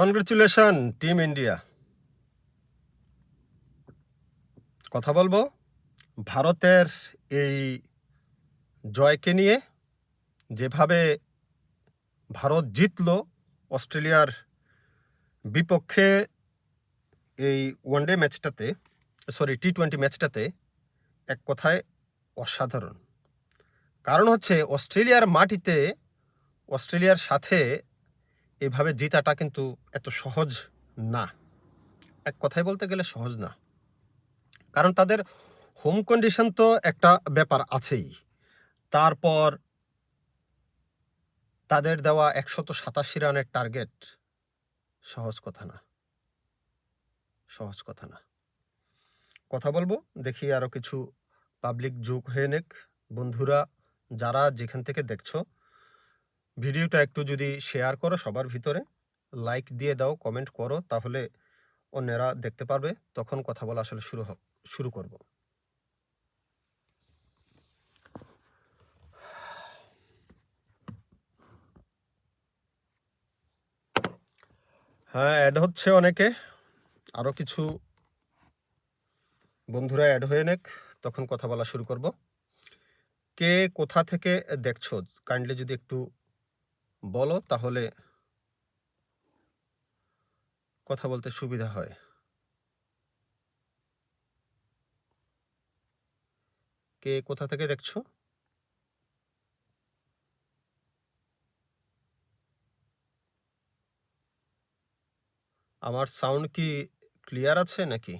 Congratulation team India. কথা বলব? ভারতের এই জয়কে নিয়ে যেভাবে ভারত জিতল অস্ট্রেলিয়ার বিপক্ষে এই ওয়ানডে ম্যাচটাতে সরি টি টোয়েন্টি ম্যাচটাতে এক কথায় অসাধারণ। কারণ হচ্ছে অস্ট্রেলিয়ার মাটিতে, অস্ট্রেলিয়ার সাথে এভাবে জিতাটা কিন্তু এত সহজ না। এক কথায় বলতে গেলে সহজ না। কারণ তাদের হোম কন্ডিশন তো একটা ব্যাপার আছেই। তারপর তাদের দেওয়া একশত সাতাশি রানের টার্গেট সহজ কথা না। সহজ কথা না। কথা বলব, দেখি আরও কিছু পাবলিক যোগ হয়ে নেক। বন্ধুরা, যারা যেখান থেকে দেখছ ভিডিওটা একটু যদি শেয়ার করো সবার ভিতরে লাইক দিয়ে দাও কমেন্ট করো, তাহলে অন্যেরা দেখতে পারবে, তখন কথা বলা আসলে শুরু হোক শুরু করব। হ্যাঁ অ্যাড হচ্ছে অনেকে আরও কিছু বন্ধুরা অ্যাড হয়ে নেক, তখন কথা বলা শুরু করব। কে কোথা থেকে দেখছ? কাইন্ডলি যদি একটু বলো তাহলে কথা বলতে সুবিধা হয়। কে কোথা থেকে দেখছ? আমার সাউন্ড কি ক্লিয়ার আছে নাকি?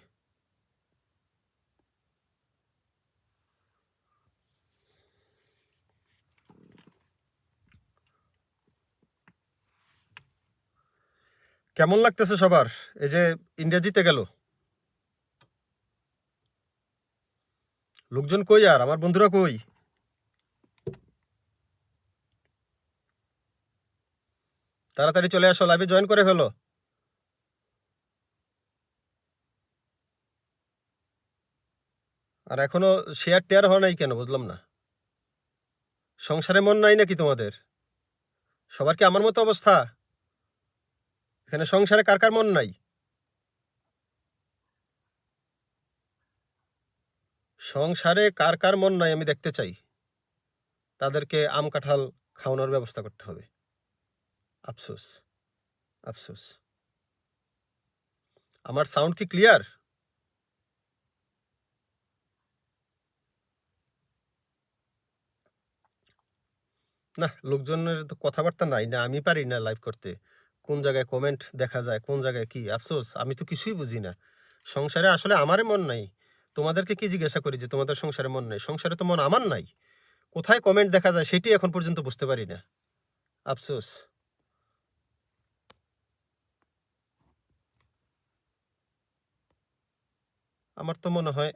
কেমন লাগতেছে সবার? এই যে ইন্ডিয়া জিতে গেল। লোকজন কই আর? আমার বন্ধুরা কই? তাড়াতাড়ি চলে আসো লাইভে জয়েন করে ফেলো। আর এখনও শেয়ার টেয়ার হয় নাই কেন? বুঝলাম না। সংসারে মন নাই নাকি তোমাদের? সবার কি আমার মতো অবস্থা? এখানে সংসারে কার কার মন নাই? সংসারে কার কার মন নাই আমি দেখতে চাই। তাদেরকে আম কাঁঠাল খাওয়ানোর ব্যবস্থা করতে হবে। আফসোস আফসোস। আমার সাউন্ড কি ক্লিয়ার না, লোকজনের তো কথাবার্তা নাই না, আমি পারি না লাইভ করতে। কোন জায়গায় কমেন্ট দেখা যায়, কোন জায়গায় কি? আফসোস, আমি তো কিছুই বুঝি না। সংসারে আসলে আমারে মন নাই। তোমাদেরকে কি জিজ্ঞাসা করি যে, তোমাদের সংসারে মন নাই? সংসারে তো মন আমার নাই। কোথায় কমেন্ট দেখা যায় সেটি এখন পর্যন্ত বুঝতে পারি না। আফসোস। আমার তো মনে হয়,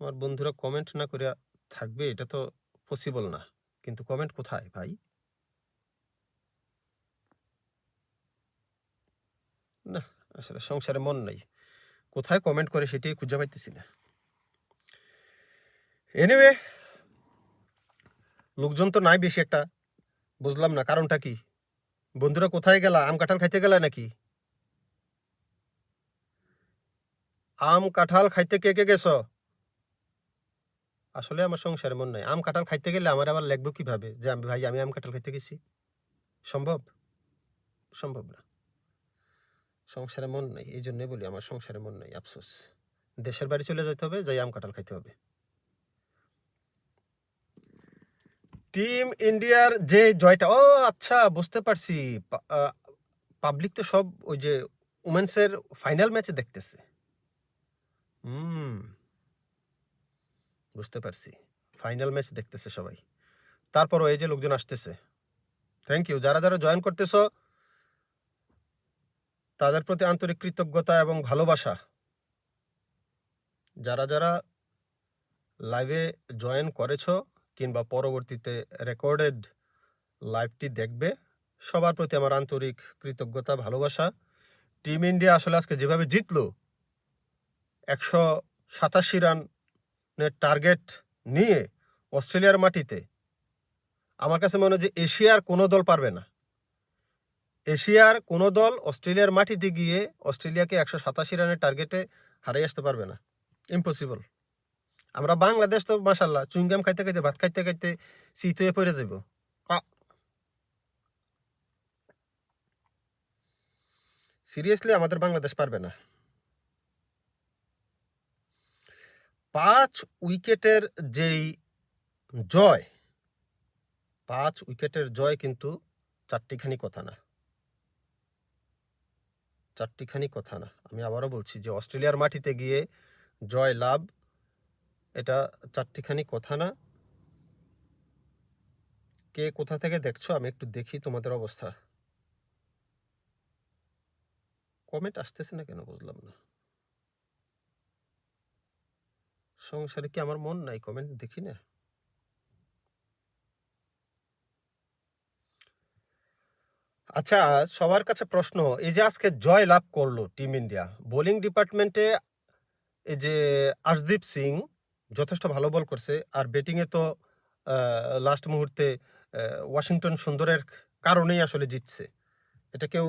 আমার বন্ধুরা কমেন্ট না করে থাকবে, এটা তো পসিবল না। কিন্তু কমেন্ট কোথায় ভাই না আসলে সংসারে মন নাই। কোথায় কমেন্ট করে সেটাই খুঁজে পাইতেছি না। এনিওয়ে লোকজন তো নাই বেশি একটা, বুঝলাম না কারণটা কি? বন্ধুরা কোথায় গেলা? আম কাঁঠাল খাইতে গেলা নাকি? আম কাঁঠাল খাইতে কে কে গেছো? আসলে আমার সংসারে মন নাই। আম কাঁঠাল খাইতে গেলে আমার আবার লাগবে কীভাবে? যে আমি ভাই, আমি আম কাঁঠাল খাইতে গেছি। সম্ভব? সম্ভব না। সংসারে মন নাই এই জন্যই বলি আমার সংসারে মন নাই, আফসোস। দেশের বাড়ি চলে যেতে হবে, যাই আম কাঁঠাল খাইতে হবে। টিম ইন্ডিয়ার যে জয়টা, ও আচ্ছা বুঝতে পারছি। পাবলিক তো সব ওই যে উমেন্সের ফাইনাল ম্যাচে দেখতেছে। হুম, বুঝতে পারছি। ফাইনাল ম্যাচ দেখতেছে সবাই। তারপরও এই যে লোকজন আসতেছে। Thank you. যারা যারা জয়েন করতেছো তাদের প্রতি আন্তরিক কৃতজ্ঞতা এবং ভালোবাসা। যারা যারা লাইভে জয়েন করেছ কিংবা পরবর্তীতে রেকর্ডেড লাইভটি দেখবে, সবার প্রতি আমার আন্তরিক কৃতজ্ঞতা, ভালোবাসা। টিম ইন্ডিয়া আসলে আজকে যেভাবে জিতল, একশো সাতাশি রানের টার্গেট নিয়ে অস্ট্রেলিয়ার মাটিতে, আমার কাছে মনে হয় যে এশিয়ার কোনো দল পারবে না। এশিয়ার কোনো দল অস্ট্রেলিয়ার মাটিতে গিয়ে অস্ট্রেলিয়াকে একশো সাতাশি রানের টার্গেটে হারিয়ে আসতে পারবে না। ইম্পসিবল আমরা বাংলাদেশ তো মাসাল্লাহ চুইংগাম খাইতে খাইতে, ভাত খাইতে খাইতে শীত হয়ে পড়ে যাব সিরিয়াসলি আমাদের বাংলাদেশ পারবে না। পাঁচ উইকেটের যেই জয়, পাঁচ উইকেটের জয় কিন্তু চারটিখানি কথা না। চারটিখানি কথা না। আমি আবারও বলছি যে অস্ট্রেলিয়ার মাটিতে গিয়ে জয় লাভ, এটা চারটিখানি কথা না। কে কোথা থেকে দেখছ? আমি একটু দেখি তোমাদের অবস্থা। কমেন্ট আসতেছে না কেন বুঝলাম না। সংসারে কি আমার মন নাই? কমেন্ট দেখি না। আচ্ছা সবার কাছে প্রশ্ন, এই যে আজকে জয় লাভ করল টিম ইন্ডিয়া, বোলিং ডিপার্টমেন্টে এই যে আশদীপ সিং যথেষ্ট ভালো বল করছে আর ব্যাটিংয়ে তো লাস্ট মুহূর্তে ওয়াশিংটন সুন্দরের কারণেই আসলে জিতছে। এটা কেউ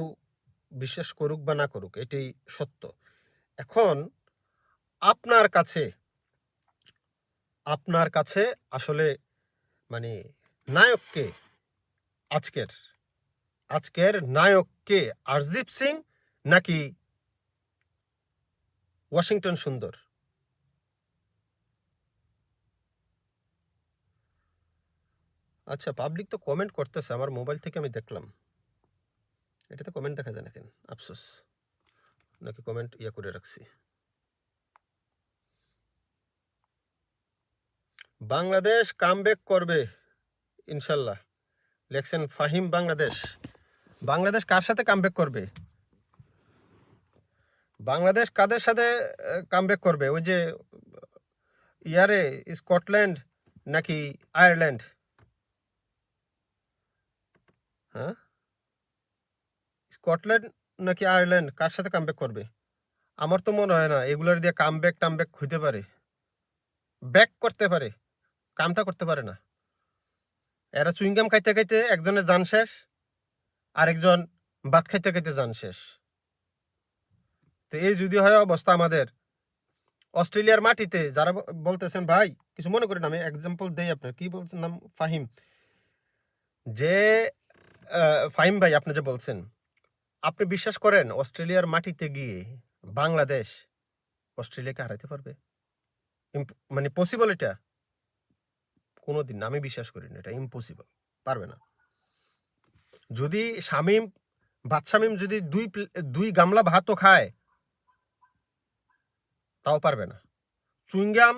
বিশ্বাস করুক বা না করুক, এটাই সত্য। এখন আপনার কাছে আপনার কাছে আসলে মানে নায়ককে আজকের আজকের নায়ক কে? আরদীপ সিং নাকি ওয়াশিংটন সুন্দর? আচ্ছা পাবলিক তো কমেন্ট করতেছে, আমার মোবাইল থেকে আমি দেখলাম। এটাতে কমেন্ট দেখা যায় না কেন? আফসোস। নাকি কমেন্ট ইয়ে করে রাখছি। বাংলাদেশ কামব্যাক করবে, ইনশাল্লাহ। লেখছেন ফাহিম বাংলাদেশ। বাংলাদেশ কার সাথে কামব্যাক করবে? বাংলাদেশ কাদের সাথে কামব্যাক করবে? ওই যে, ইয়ারে, স্কটল্যান্ড নাকি আয়ারল্যান্ড? হ্যাঁ? স্কটল্যান্ড নাকি আয়ারল্যান্ড, কার সাথে কামব্যাক করবে? আমার তো মনে হয় না, এগুলোর দিয়ে কামব্যাক টামব্যাক হইতে পারে। ব্যাক করতে পারে। কামটা করতে পারে না। এরা চুইংগাম খাইতে খাইতে একজনের যান শেষ। আরেকজন ভাত খাইতে খাইতে যান শেষ। তো এই যদি হয় অবস্থা আমাদের। অস্ট্রেলিয়ার মাটিতে যারা বলতেছেন, ভাই, কিছু মনে করেন আমি এক্সাম্পল দেই আপনার। কি বলছেন নাম? ফাহিম। যে ফাহিম ভাই, আপনি যে বলছেন, আপনি বিশ্বাস করেন অস্ট্রেলিয়ার মাটিতে গিয়ে বাংলাদেশ অস্ট্রেলিয়াকে হারাইতে পারবে? মানে পসিবল এটা? কোনোদিন আমি বিশ্বাস করি না, এটা ইম্পসিবল পারবে না। যদি শামিম ভাত শামিম যদি দুই দুই গামলা ভাতও খায়, তাও পারবে না। চুইংগাম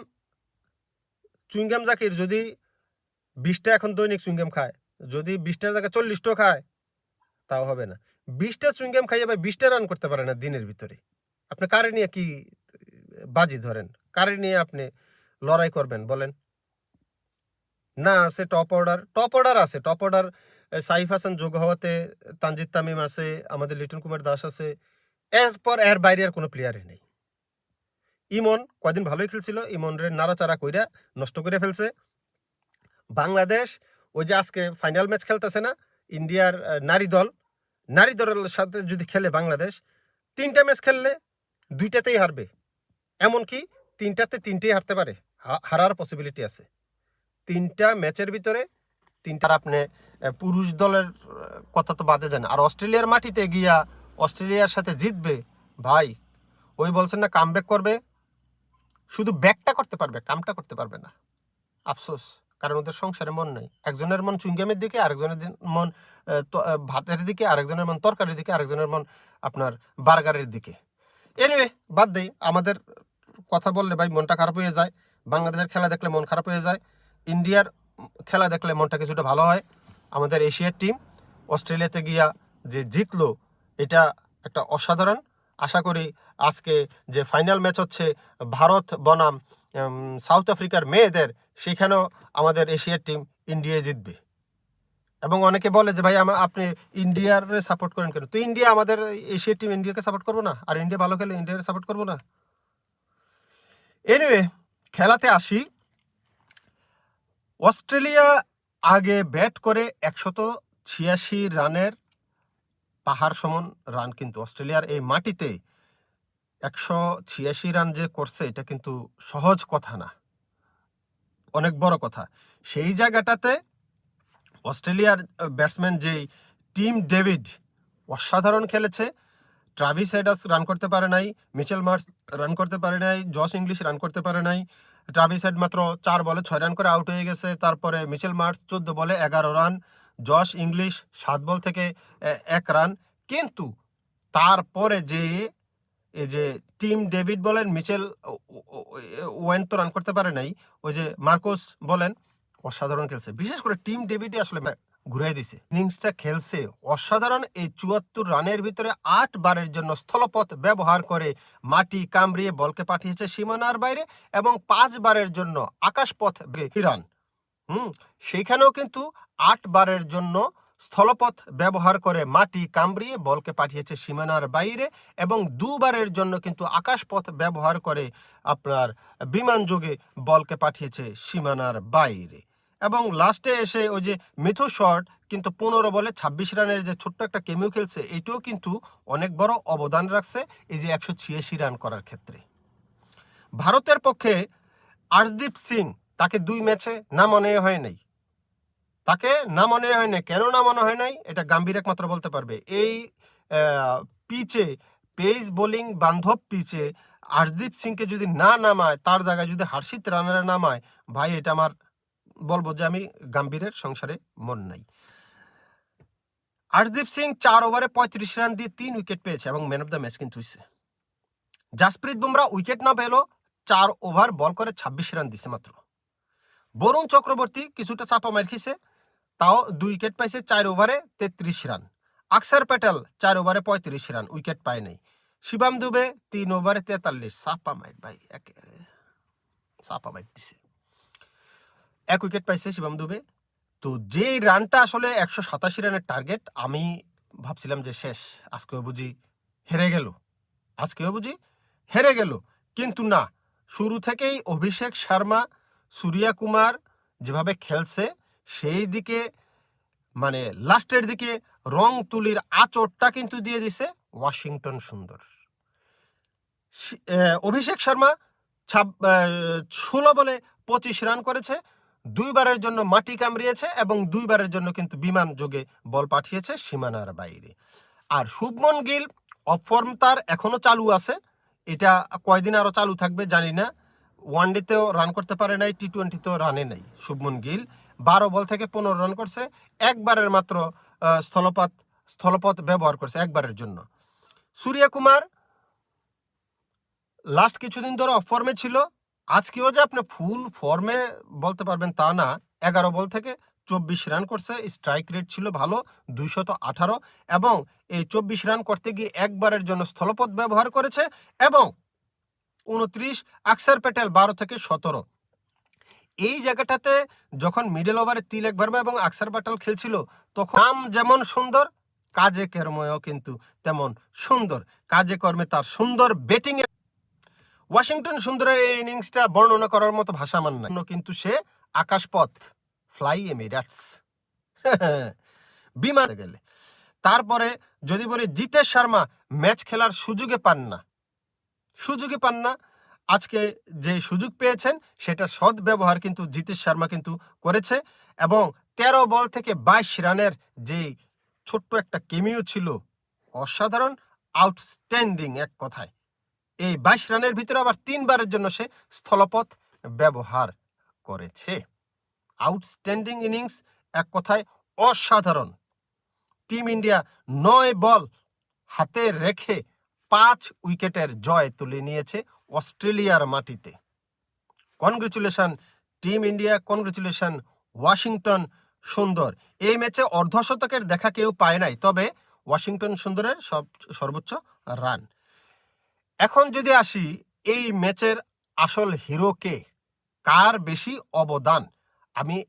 চুইংগাম জাকির যদি বিশটা এখন দৈনিক চুইংগাম খায়, যদি বিশটার জায়গায় চল্লিশটাও খায়, তাও হবে না। বিশটা চুইংগাম খাইয়ে ভাই বিশটা রান করতে পারে না দিনের ভিতরে। আপনি কারে নিয়ে কি বাজি ধরেন? কারে নিয়ে আপনি লড়াই করবেন বলেন? না আছে টপ অর্ডার টপ অর্ডার আছে টপ অর্ডার সাইফ হাসান যোগ হওয়াতে তানজিদ তামিম আছে, আমাদের লিটন কুমার দাস আছে। এরপর এর বাইরে আর কোনো প্লেয়ারই নেই। ইমন কয়দিন ভালোই খেলছিল ইমন রে নাড়াচাড়া কইরা নষ্ট করে ফেলছে। বাংলাদেশ ওই যে আজকে ফাইনাল ম্যাচ খেলতেছে না, ইন্ডিয়ার নারী দল। নারী দলের সাথে যদি খেলে বাংলাদেশ, তিনটা ম্যাচ খেললে দুইটাতেই হারবে। এমনকি তিনটাতে তিনটেই হারতে পারে। হারার পসিবিলিটি আছে। তিনটা ম্যাচের ভিতরে তিনটার আপনি পুরুষ দলের কথা তো বাদে দেন। আর অস্ট্রেলিয়ার মাটিতে গিয়া অস্ট্রেলিয়ার সাথে জিতবে, ভাই, ওই বলছেন না কাম করবে। শুধু ব্যাকটা করতে পারবে, কামটা করতে পারবে না। আফসোস, কারণ ওদের সংসারে মন নেই। একজনের মন চুঙ্গামের দিকে, আরেকজনের মন ভাতের দিকে, আরেকজনের মন তরকারির দিকে, আরেকজনের মন আপনার বার্গারের দিকে। এনিওয়ে বাদ দেই, আমাদের কথা বললে ভাই মনটা খারাপ হয়ে যায়। বাংলাদেশের খেলা দেখলে মন খারাপ হয়ে যায়। ইন্ডিয়ার খেলা দেখলে মনটা কিছুটা ভালো হয়। আমাদের এশিয়ার টিম অস্ট্রেলিয়াতে গিয়া যে জিতলো, এটা একটা অসাধারণ। আশা করি আজকে যে ফাইনাল ম্যাচ হচ্ছে, ভারত বনাম সাউথ আফ্রিকার মেয়েদের, সেখানেও আমাদের এশিয়ার টিম ইন্ডিয়া জিতবে। এবং অনেকে বলে যে, ভাই, আমা- আপনি ইন্ডিয়ার সাপোর্ট করেন কেন? তো ইন্ডিয়া আমাদের এশিয়ার টিম ইন্ডিয়াকে সাপোর্ট করব না? আর ইন্ডিয়া ভালো খেলে ইন্ডিয়াকে সাপোর্ট করব না? এনিওয়ে খেলাতে আসি। অস্ট্রেলিয়া আগে ব্যাট করে একশত ছিয়াশি রানের পাহাড় সমান রান কিন্তু অস্ট্রেলিয়ার এই মাটিতে একশো ছিয়াশি রান যে করছে, এটা কিন্তু সহজ কথা না। অনেক বড় কথা। সেই জায়গাটাতে অস্ট্রেলিয়ার ব্যাটসম্যান যেই টিম ডেভিড অসাধারণ খেলেছে। ট্রাভিস হেডাস রান করতে পারে নাই, মিচেল মার্স রান করতে পারে নাই, জস ইংলিশ রান করতে পারে নাই ট্রাভিস হেড মাত্র চার বলে ছয় রান করে আউট হয়ে গেছে। তারপরে মিচেল মার্চ চোদ্দ বলে এগারো রান। জশ ইংলিশ সাত বল থেকে এক রান। কিন্তু তারপরে যে এই যে টিম ডেভিড বলেন মিচেল ওয়েন তো রান করতে পারে নাই। ওই যে মার্কোস বলেন, অসাধারণ খেলছে। বিশেষ করে টিম ডেভিডই আসলে ঘুরাই দিছে। ইনিংসটা খেলছে অসাধারণ এই চুয়াত্তর রানের ভিতরে আট বারের জন্য স্থলপথ ব্যবহার করে মাটি কামড়িয়ে বলকে পাঠিয়েছে সীমানার বাইরে এবং পাঁচ বারের জন্য আকাশপথ হিরান হুম, সেইখানেও কিন্তু আট বারের জন্য স্থলপথ ব্যবহার করে মাটি কামড়িয়ে বলকে পাঠিয়েছে সীমানার বাইরে এবং দুবারের জন্য কিন্তু আকাশপথ ব্যবহার করে আপনার বিমান যোগে বলকে পাঠিয়েছে সীমানার বাইরে। এবং লাস্টে এসে ওই যে মিথু শট কিন্তু পনেরো বলে ছাব্বিশ রানের যে ছোট্ট একটা কেমিও খেলছে, এটাও কিন্তু অনেক বড় অবদান রাখছে এই যে একশো ছিয়াশি রান করার ক্ষেত্রে। ভারতের পক্ষে আর্শদীপ সিং তাকে দুই ম্যাচে না মনে হয় নাই। তাকে না মনে হয় নাই, কেন না মনে হয় নাই, এটা গাম্ভীর একমাত্র বলতে পারবে। এই পিচে পেস বোলিং বান্ধব পিচে আর্শদীপ সিংকে যদি না নামায়, তার জায়গায় যদি হার্ষিত রানারা নামায়, ভাই, এটা আমার বলব যে আমি গাম্ভীরের সংসারে মন নাই। আর্শদীপ সিং চার ওভারে পঁয়ত্রিশ রান দিয়ে তিন উইকেট পেয়েছে এবং ম্যান অফ দ্য ম্যাচ কিন্তু হয়েছে জাসপ্রীত বুমরা উইকেট না পেল চার ওভার বল করে ছাব্বিশ রান দিছে মাত্র। বরুণ চক্রবর্তী কিছুটা চাপা মার খেয়েছে, তাও দুই উইকেট পাইছে চার ওভারে তেত্রিশ রান। আকসার প্যাটেল চার ওভারে পঁয়ত্রিশ রান উইকেট পায় নাই। শিবাম দুবে তিন ওভারে তেতাল্লিশ, চাপা মাইট ভাই একে চাপা মাইট দিছে। এক উইকেট পাইছে শিবাম দুবে। তো যে রানটা আসলে একশো সাতাশি রানের টার্গেট আমি ভাবছিলাম যে শেষ, আজকেও বুঝি হেরে গেল। আজকেও বুঝি হেরে গেল। কিন্তু না, শুরু থেকেই অভিষেক শর্মা, সূর্যা কুমার যেভাবে খেলছে, সেই দিকে মানে লাস্টের দিকে রং তুলির আচরটা কিন্তু দিয়ে দিছে ওয়াশিংটন সুন্দর। অভিষেক শর্মা ছাব ষোলো বলে পঁচিশ রান করেছে। দুইবারের জন্য মাটি কামড়িয়েছে এবং দুইবারের জন্য কিন্তু বিমান যোগে বল পাঠিয়েছে সীমানার বাইরে। আর শুভমন গিল অফ ফর্ম তার এখনও চালু আছে। এটা কয়দিন আরও চালু থাকবে জানি না। ওয়ানডেতেও রান করতে পারে নাই টি টোয়েন্টিতেও রানে নাই শুভমন গিল। বারো বল থেকে পনেরো রান করছে, একবারের মাত্র স্থলপথ স্থলপথ ব্যবহার করছে একবারের জন্য। সূর্যা কুমার লাস্ট কিছুদিন ধরে অফ ফর্মে ছিল। আজকেও যে আপনি ফুল ফর্মে বলতে পারবেন তা না, এগারো বল থেকে চব্বিশ রান করছে স্ট্রাইক রেট ছিল ভালো দুইশত আঠারো এবং এই চব্বিশ রান করতে গিয়ে একবারের জন্য স্থলপথ ব্যবহার করেছে এবং উনত্রিশ আকসার প্যাটেল বারো থেকে সতেরো। এই জায়গাটাতে যখন মিডল ওভারে তিলেক ভার্মা এবং আকসার প্যাটেল খেলছিল, তখন নাম যেমন সুন্দর কাজে কর্মও কিন্তু তেমন সুন্দর। কাজে কর্মে তার সুন্দর ব্যাটিং ওয়াশিংটন সুন্দরের এই ইনিংসটা বর্ণনা করার মতো ভাষা আমার নাই। কিন্তু সে আকাশপথ, ফ্লাই এমিরাটস। বিমান গেলে। তারপরে যদি বলি জিতেশ শর্মা ম্যাচ খেলার সুযোগে পান না। সুযোগে পান না। আজকে যে সুযোগ পেয়েছেন, সেটা সৎ ব্যবহার কিন্তু জিতেশ শর্মা কিন্তু করেছে এবং তেরো বল থেকে বাইশ রানের যে ছোট্ট একটা কেমিও ছিল, অসাধারণ, আউটস্ট্যান্ডিং এক কথায়। এই বাইশ রানের ভিতরে আবার তিনবারের জন্য সে স্থলপথ ব্যবহার করেছে। আউটস্ট্যান্ডিং ইনিংস এক কথায় অসাধারণ। টিম ইন্ডিয়া নয় বল হাতে রেখে পাঁচ উইকেটের জয় তুলে নিয়েছে অস্ট্রেলিয়ার মাটিতে। Congratulation, team India congratulation, Washington Sundar. এই ম্যাচে অর্ধশতকের দেখা কেউ পায় নাই, তবে ওয়াশিংটন সুন্দরের সব, সর্বোচ্চ রান। এখন যদি আসি, এই ম্যাচের আসল হিরো কে? কার বেশি অবদান? আমি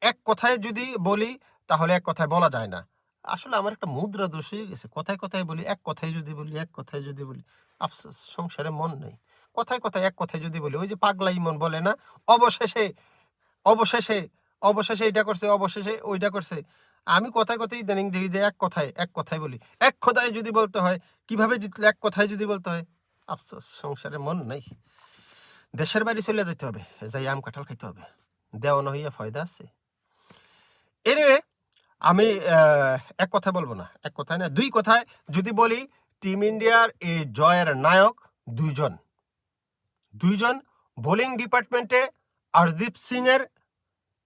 এক কথায় যদি বলি, তাহলে এক কথায় বলা যায় না। আসলে আমার একটা মুদ্রা দোষ হয়ে গেছে। কথায় কথায় বলি, এক কথায় যদি বলি, এক কথায় যদি বলি, আফসোস, সংসারে মন নেই। কথায় কথায় এক কথায় যদি বলি, ওই যে পাগলা ইমন বলে না? অবশেষে অবশেষে অবশেষে এটা করছে, অবশেষে ওইটা করছে। আমি কথায় কথায় ইদানিং দেখি যে এক কথায় এক কথায় বলি। এক কথায় যদি বলতে হয়, কীভাবে জিতলে এক কথায় যদি বলতে হয়? আফসোস, সংসারে মন নাই। দেশের বাড়ি চলে যেতে হবে, যাই আম কাঁঠাল খাইতে হবে। দেওয়ানো হইয়া ফয়দা আছে। এনিওয়ে আমি এক কথা বলব না, এক কথায় না, দুই কথায় যদি বলি টিম ইন্ডিয়ার এই জয়ের নায়ক দুইজন। দুইজন বোলিং ডিপার্টমেন্টে হরদীপ সিং এর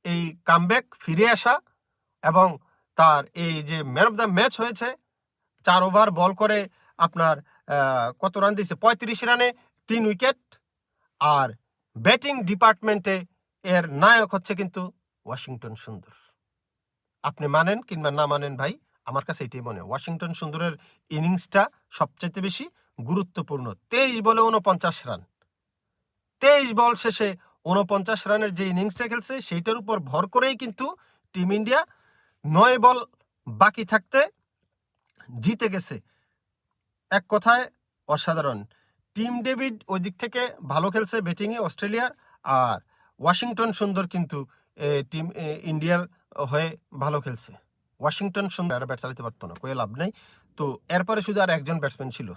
এই কামব্যাক ফিরে আসা এবং তার এই যে ম্যান অফ দ্য ম্যাচ হয়েছে, চার ওভার বল করে আপনার কত রান দিয়েছে পঁয়ত্রিশ রানে তিন উইকেট আর ব্যাটিং ডিপার্টমেন্টে এর নায়ক হচ্ছে কিন্তু ওয়াশিংটন সুন্দর। আপনি মানেন কিংবা না মানেন ভাই, আমার কাছে এটাই মনে। ওয়াশিংটন সুন্দরের ইনিংসটা সবচেয়ে বেশি গুরুত্বপূর্ণ। তেইশ বলে উনপঞ্চাশ রান তেইশ বল শেষে উনপঞ্চাশ রানের যে ইনিংসটা খেলছে, সেইটার উপর ভর করেই কিন্তু টিম ইন্ডিয়া নয় বল বাকি থাকতে জিতে গেছে। এক কথায় অসাধারণ। টিম ডেভিড ওই দিক থেকে ভালো খেলছে ব্যাটিংয়ে অস্ট্রেলিয়ার আর ওয়াশিংটন সুন্দর কিন্তু টিম ইন্ডিয়ার হয়ে ভালো খেলছে। ওয়াশিংটন সুন্দর আর ব্যাট চালাতে পারতো না, কয়ে লাভ নেই। তো এরপরে শুধু আর একজন ব্যাটসম্যান ছিল।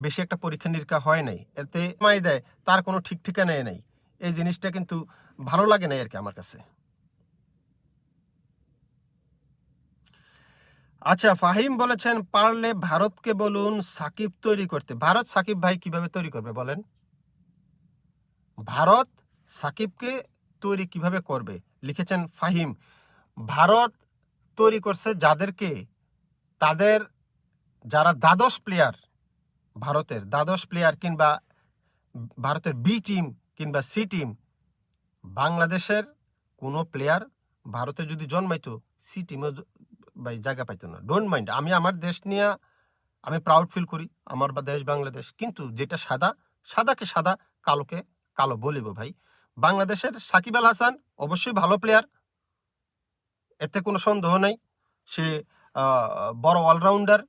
বেশি একটা পরীক্ষা নিরীক্ষা হয় নাই। এতে মাই দেয়, তার কোনো ঠিক ঠিকানায় নেই। এই জিনিসটা কিন্তু ভালো লাগে না আর কি আমার কাছে। আচ্ছা ফাহিম বলেছেন, পারলে ভারতকে বলুন সাকিব তৈরি করতে। ভারত সাকিব ভাই কীভাবে তৈরি করবে বলেন? ভারত সাকিবকে তৈরি কীভাবে করবে? লিখেছেন ফাহিম। ভারত তৈরি করছে যাদেরকে? তাদের যারা দ্বাদশ প্লেয়ার ভারতের, দ্বাদশ প্লেয়ার কিংবা ভারতের বি টিম কিংবা সি টিম বাংলাদেশের কোনো প্লেয়ার ভারতে যদি জন্মাইতো সি টিমে ভাই জায়গা পাইতো না। ডোন্ট মাইন্ড আমি আমার দেশ নিয়ে আমি প্রাউড ফিল করি, আমার বা দেশ বাংলাদেশ। কিন্তু যেটা সাদা, সাদাকে সাদা, কালোকে কালো বলিব ভাই। বাংলাদেশের সাকিব আল হাসান অবশ্যই ভালো প্লেয়ার এতে কোনো সন্দেহ নাই। সে বড় অলরাউন্ডার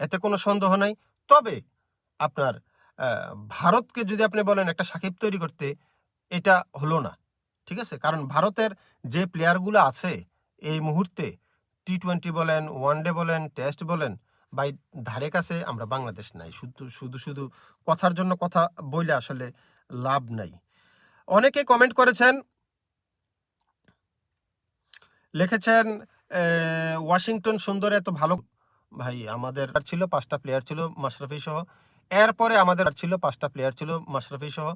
এতে কোনো সন্দেহ নাই। তবে আপনার ভারতকে যদি আপনি বলেন একটা সাকিব তৈরি করতে, এটা হলো না। ঠিক আছে? কারণ ভারতের যে প্লেয়ারগুলো আছে, এই মুহূর্তে টি টোয়েন্টি বলেন ওয়ান ডে বলেন টেস্ট বলেন বাই ধারে কাছে আমরা বাংলাদেশ নাই। শুধু শুধু শুধু কথার জন্য কথা বইলে আসলে লাভ নাই। অনেকে কমেন্ট করেছেন, লিখেছেন ওয়াশিংটন সুন্দর এত ভালো। ভাই আমাদের আর ছিল, পাঁচটা প্লেয়ার ছিল, মাশরাফি সহ। এরপরে আমাদের আর ছিল, পাঁচটা প্লেয়ার ছিল, মাশরাফি সহ।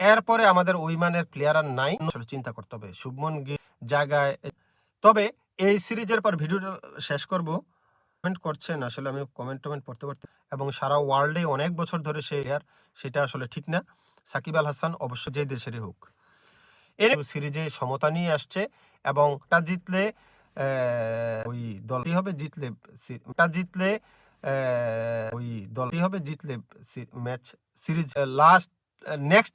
এরপরে আমাদের ওই মানের প্লেয়ার আর নাই। চিন্তা করতে হবে। শুভমন গিল জায়গায়, তবে এই সিরিজের পর ভিডিওটা শেষ করব। কমেন্ট করছেন, আসলে আমি কমেন্ট টমেন্ট পড়তে পড়তে। এবং সারা ওয়ার্ল্ডে অনেক বছর ধরে সে প্লেয়ার সেটা আসলে ঠিক না। সাকিব আল হাসান অবশ্যই যে দেশেরই হোক। এর সিরিজে সমতা নিয়ে আসছে এবং তা জিতলে ওই দল কি হবে? জিতলে তা জিতলে ওই দল কি হবে? জিতলে ম্যাচ সিরিজ লাস্ট নেক্সট